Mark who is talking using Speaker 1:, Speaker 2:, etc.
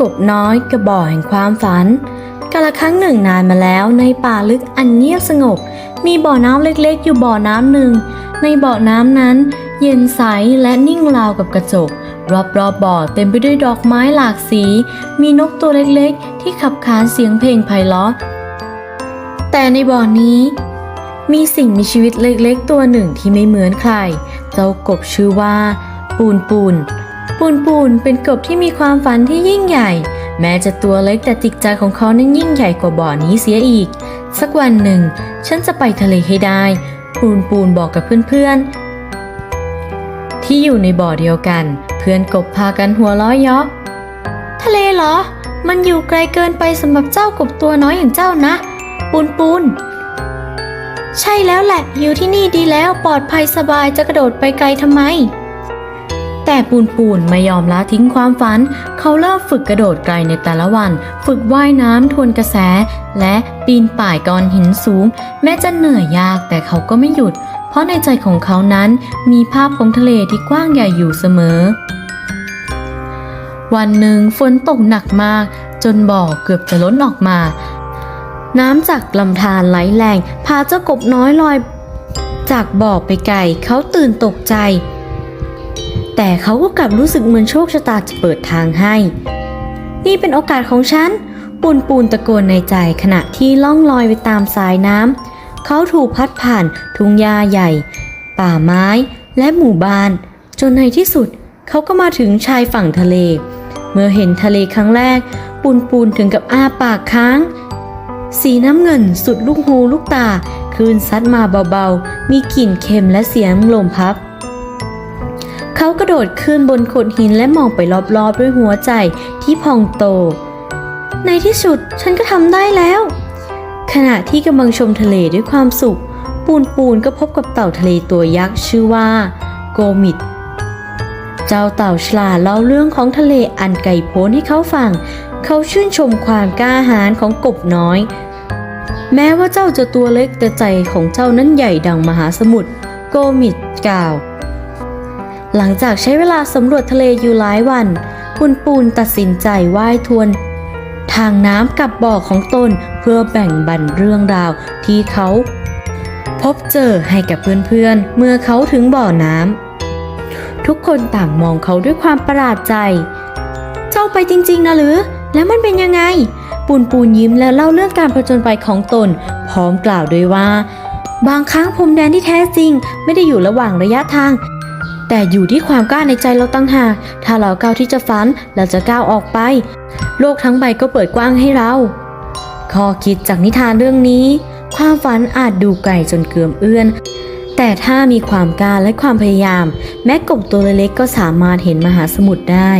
Speaker 1: กบน้อยกระบอกแห่งความฝันกาละครั้งหนึ่งนานมาแล้วในป่าลึกอันเงียบสงบ มีบ่อน้ำเล็กๆ อยู่บ่อน้ำหนึ่ง ในบ่อน้ำนั้น เย็นใสและนิ่งราวกับกระจก รอบๆบบ่อเต็มไปด้วยดอกไม้หลากสี มีนกตัวเล็กๆ ที่ขับขานเสียงเพลงไพเราะแต่ในบ่อนี้มีสิ่งมีชีวิตเล็กๆ ตัวหนึ่งที่ไม่เหมือนใคร เจ้ากบชื่อว่า ปูนปูน ปูนปูนเป็นกบที่มีความฝันที่ยิ่งใหญ่ แม้จะตัวเล็กแต่จิตใจของเขานั้นยิ่งใหญ่กว่าบ่อนี้เสียอีก สักวันหนึ่ง ฉันจะไปทะเลให้ได้ ปูนปูนบอกกับเพื่อนๆ ที่อยู่ในบ่อเดียวกัน เพื่อนกบพากันหัวล้อเยาะทะเลเหรอ มันอยู่ไกลเกินไปสำหรับเจ้ากบตัวน้อยอย่างเจ้านะ ปูนปูนใช่แล้วแหละอยู่ที่นี่ดีแล้วปลอดภัยสบายจะกระโดดไปไกลทำไม แต่ปูนปูนไม่ยอมละทิ้งความฝัน เขาเริ่มฝึกกระโดดไกลในแต่ละวัน ฝึกว่ายน้ำทวนกระแส และปีนป่ายก้อนหินสูง แม้จะเหนื่อยยากแต่เขาก็ไม่หยุด เพราะในใจของเขานั้นมีภาพของทะเลที่กว้างใหญ่อยู่เสมอ วันหนึ่งฝนตกหนักมาก จนบ่อเกือบจะล้นออกมา น้ำจากลำธารไหลแรงพาเจ้ากบน้อยลอย จากบ่อไปไกลเขาตื่นตกใจ แต่เขาก็กลับรู้สึกเหมือนโชคชะตาจะเปิดทางให้ นี่เป็นโอกาสของฉัน ปูนปูนตะโกนในใจขณะที่ล่องลอยไปตามสายน้ำ เขาถูกพัดผ่านทุ่งหญ้าใหญ่ ป่าไม้และหมู่บ้าน จนในที่สุดเขาก็มาถึงชายฝั่งทะเล เมื่อเห็นทะเลครั้งแรก ปูนปูนถึงกับอ้าปากค้าง สีน้ำเงินสุดลูกหูลูกตาคลื่นซัดมาเบาๆ มีกลิ่นเค็มและเสียงลมพับ เขากระโดดขึ้นบนโขดหินและมองไปรอบๆ ด้วยหัวใจที่พองโต ในที่สุดฉันก็ทำได้แล้ว ขณะที่กำลังชมทะเลด้วยความสุข ปูนปูนก็พบกับเต่าทะเลตัวยักษ์ชื่อว่า โกมิดเจ้าเต่าฉลาดเล่าเรื่องของทะเลอันไกลโพ้นให้เขาฟัง เขาชื่นชมความกล้าหาญของกบน้อย แม้ว่าเจ้าจะตัวเล็กแต่ใจของเจ้านั้นใหญ่ดังมหาสมุทร โกมิดกล่าว หลังจากใช้เวลาสำรวจทะเลอยู่หลายวัน ปุนปูนตัดสินใจว่ายทวน ทางน้ำกับบ่อของตนเพื่อแบ่งบันเรื่องราวที่เขาพบเจอให้กับเพื่อนๆ เมื่อเขาถึงบ่อน้ำทุกคนต่างมองเขาด้วยความประหลาดใจ เจ้าไปจริงๆนะหรือ แล้วมันเป็นยังไง ปูนปูนยิ้มแล้วเล่าเรื่องการผจญไปของตน พร้อมกล่าวด้วยว่า บางครั้งพรมแดนที่แท้จริง ไม่ได้อยู่ระหว่างระยะทาง แต่อยู่ที่ความกล้าในใจเราตั้งหาก ถ้าเราก้าวที่จะฝัน เราจะก้าวออกไป โลกทั้งใบก็เปิดกว้างให้เรา ข้อคิดจากนิทานเรื่องนี้ ความฝันอาจดูไกลจนเกือมเอื้อน แต่ถ้ามีความกล้าและความพยายาม แม้กบตัวเล็กๆก็สามารถเห็นมหาสมุทรได้